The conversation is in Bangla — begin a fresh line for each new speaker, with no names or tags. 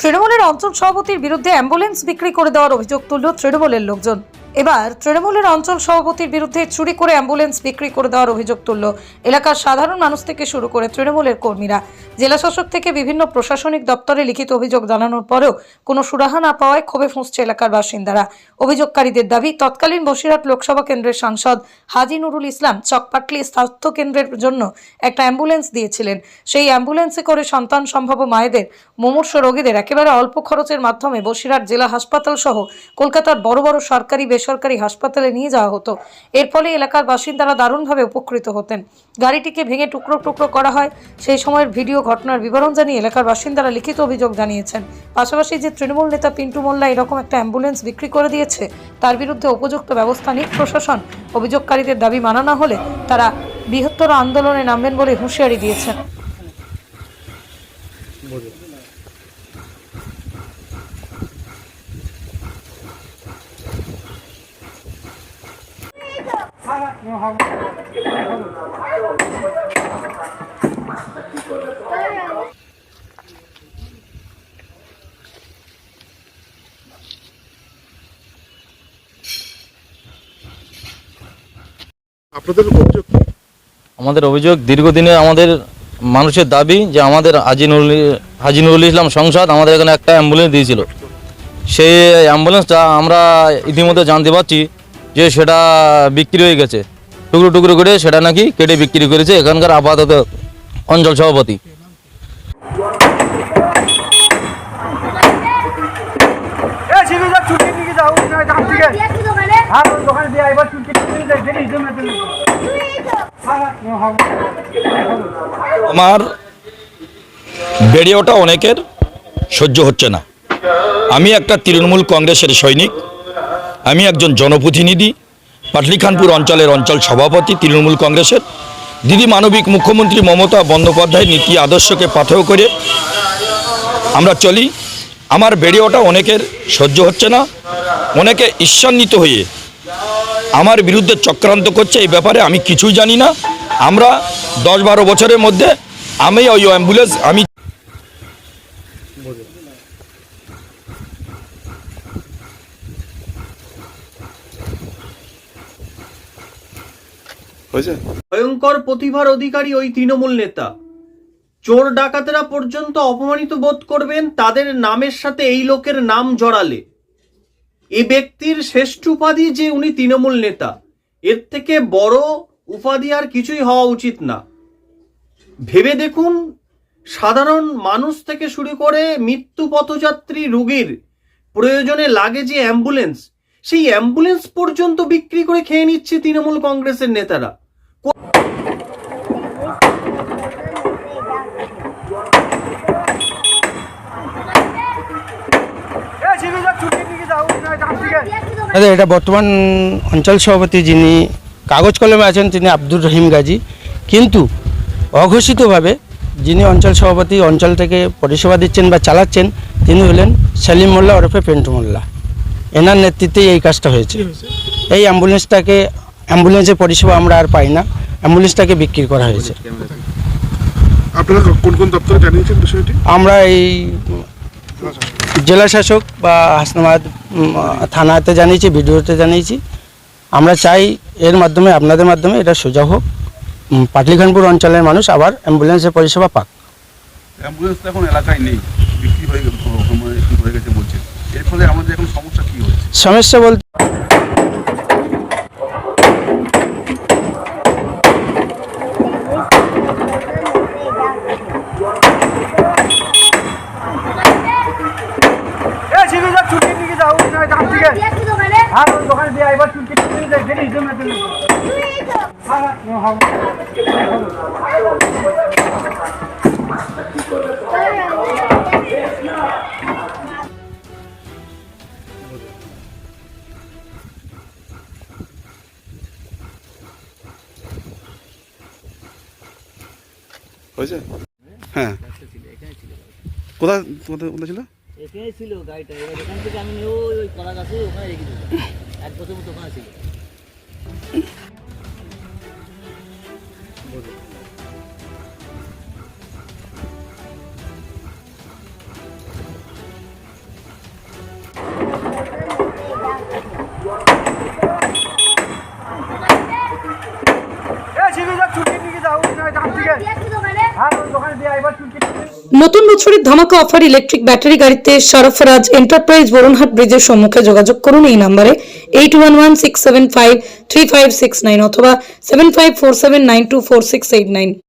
তৃণমূলের অঞ্চল সভাপতির বিরুদ্ধে অ্যাম্বুলেন্স বিক্রি করে দেওয়ার অভিযোগ তুলল তৃণমূলের লোকজন। এবার তৃণমূলের অঞ্চল সভাপতির বিরুদ্ধে চুরি করে অ্যাম্বুলেন্স বিক্রি করে দেওয়ার অভিযোগ তুলল এলাকার সাধারণ মানুষ থেকে শুরু করে তৃণমূলের কর্মীরা। জেলাশাসক থেকে বিভিন্ন প্রশাসনিক দপ্তরে লিখিত অভিযোগ জানানোর পরেও কোনো সুরাহা না পাওয়ায় ক্ষোভে ফুঁসছে এলাকার বাসিন্দারা। অভিযোগকারীদের দাবি, তৎকালীন বসিরহাট লোকসভা কেন্দ্রের সাংসদ হাজি নুরুল ইসলাম চকপাটলি স্বাস্থ্য কেন্দ্রের জন্য একটা অ্যাম্বুলেন্স দিয়েছিলেন। সেই অ্যাম্বুলেন্সে করে সন্তান সম্ভব মায়েদের মুমূর্ষ রোগীদের একেবারে অল্প খরচের মাধ্যমে বসিরহাট জেলা হাসপাতাল সহ কলকাতার বড় বড় সরকারি বেসরকারি হাসপাতালে নিয়ে যাওয়া হতো। এর ফলে এলাকার বাসিন্দারা দারুণভাবে উপকৃত হতেন। গাড়িটিকে ভেঙে টুকরো টুকরো করা হয়। সেই সময়ের ভিডিও ঘটনার বিবরণ জানিয়ে এলাকার বাসিন্দারা লিখিত অভিযোগ জানিয়েছেন। পাশাপাশি যে তৃণমূল নেতা পিন্টু মোল্লা এরকম একটা অ্যাম্বুলেন্স বিক্রি করে দিয়েছে, তার বিরুদ্ধে উপযুক্ত ব্যবস্থা নিক প্রশাসন। অভিযোগকারীদের দাবি মানা না হলে তারা বৃহত্তর আন্দোলনে নামবেন বলে হুঁশিয়ারি দিয়েছেন।
আমাদের অভিযোগ দীর্ঘদিনে আমাদের মানুষের দাবি যে আমাদের হাজিনুল হাজিনুল ইসলাম সংসদ আমাদের এখানে একটা অ্যাম্বুলেন্স দিয়েছিল। সেই অ্যাম্বুলেন্সটা আমরা ইতিমধ্যে জানতে পারছি যে সেটা বিক্রি হয়ে গেছে। টুকরো টুকরো করে সেটা নাকি কেটে বিক্রি করেছে এখানকার আপাতত অঞ্চল সভাপতি।
হ্যাঁ
আমার বেড়ে ওঠা অনেকের সহ্য হচ্ছে না। আমি একটা তৃণমূল কংগ্রেসের সৈনিক আমি একজন জনপ্রতিনিধি পাটলিখানপুর অঞ্চলের অঞ্চল সভাপতি তৃণমূল কংগ্রেসের। দিদি মানবিক মুখ্যমন্ত্রী মমতা বন্দ্যোপাধ্যায়ের নীতি আদর্শকে পাথেয় করে আমরা চলি। আমার বেড়ে ওঠা অনেকের সহ্য হচ্ছে না, অনেকে ঈর্ষান্বিত হয়ে আমার বিরুদ্ধে চক্রান্ত করছে। এই ব্যাপারে আমি কিছুই জানি না। আমরা দশ বারো বছরের মধ্যে আমি ওই অ্যাম্বুলেন্স আমি
ভয়ঙ্কর প্রতিভার অধিকারী ওই তৃণমূল নেতা। চোর ডাকাতেরা পর্যন্ত অপমানিত বোধ করবেন, তাদের নামের সাথে এই লোকের নাম জড়ালে। এ ব্যক্তির শ্রেষ্ঠ উপাধি যে উনি তৃণমূল নেতা, এর থেকে বড় উপাধি আর কিছুই হওয়া উচিত না। ভেবে দেখুন, সাধারণ মানুষ থেকে শুরু করে মৃত্যু পথযাত্রী রুগীর প্রয়োজনে লাগে যে অ্যাম্বুলেন্স সেই অ্যাম্বুলেন্স পর্যন্ত বিক্রি করে খেয়ে নিচ্ছে তৃণমূল কংগ্রেসের নেতারা।
দাদা এটা বর্তমান অঞ্চল সভাপতি যিনি, কাগজ কলমে আছেন তিনি আব্দুর রহিম গাজী। কিন্তু অঘোষিতভাবে যিনি অঞ্চল সভাপতি, অঞ্চল থেকে পরিষেবা দিচ্ছেন বা চালাচ্ছেন, তিনি হলেন সেলিম মোল্লা ওরফে পেন্টু মোল্লা। এনার নেতৃত্বেই এই কাজটা হয়েছে। এই অ্যাম্বুলেন্সটাকে অ্যাম্বুলেন্সের পরিষেবা আমরা আর পাই না অ্যাম্বুলেন্সটাকে বিক্রি করা হয়েছে।
আপনারা কোন কোন দপ্তরে জানিয়েছেন বিষয়টি?
আমরা এই জেলা শাসক বা হাসনাবাদ থানাতে জানিয়েছি ভিডিওতে জানিয়েছি। আমরা চাই এর মাধ্যমে আপনাদের মাধ্যমে এটা সোজা হোক। পাটলিখানপুর অঞ্চলের মানুষ আবার অ্যাম্বুলেন্সের পরিষেবা পাক।
অ্যাম্বুলেন্স তো এখন এলাকায় নেই বিক্রি হয়ে গে- মানে কি হয়ে গেছে বলছে ফলে আমাদের এখন সমস্যা কি হচ্ছে
সমস্যা বলতে
হ্যাঁ
হয়েছে? হ্যাঁ। কোথায় কোথায় কোথায় ছিল?
এখানে ছিল গাড়িটা। এবার এখান থেকে আমি ওই ওই কলা গাছে ওখানে রেখে দিলাম এক বছর মতো ওখানে ছিল।
নতুন বছরের ধামাকা অফার ইলেকট্রিক ব্যাটারি গাড়িতে সরফরাজ এন্টারপ্রাইজ বরুণহাট ব্রিজের সম্মুখে যোগাযোগ করুন এই নাম্বারে eight one one six seven five three five six nine অথবা seven five four seven nine two four six eight nine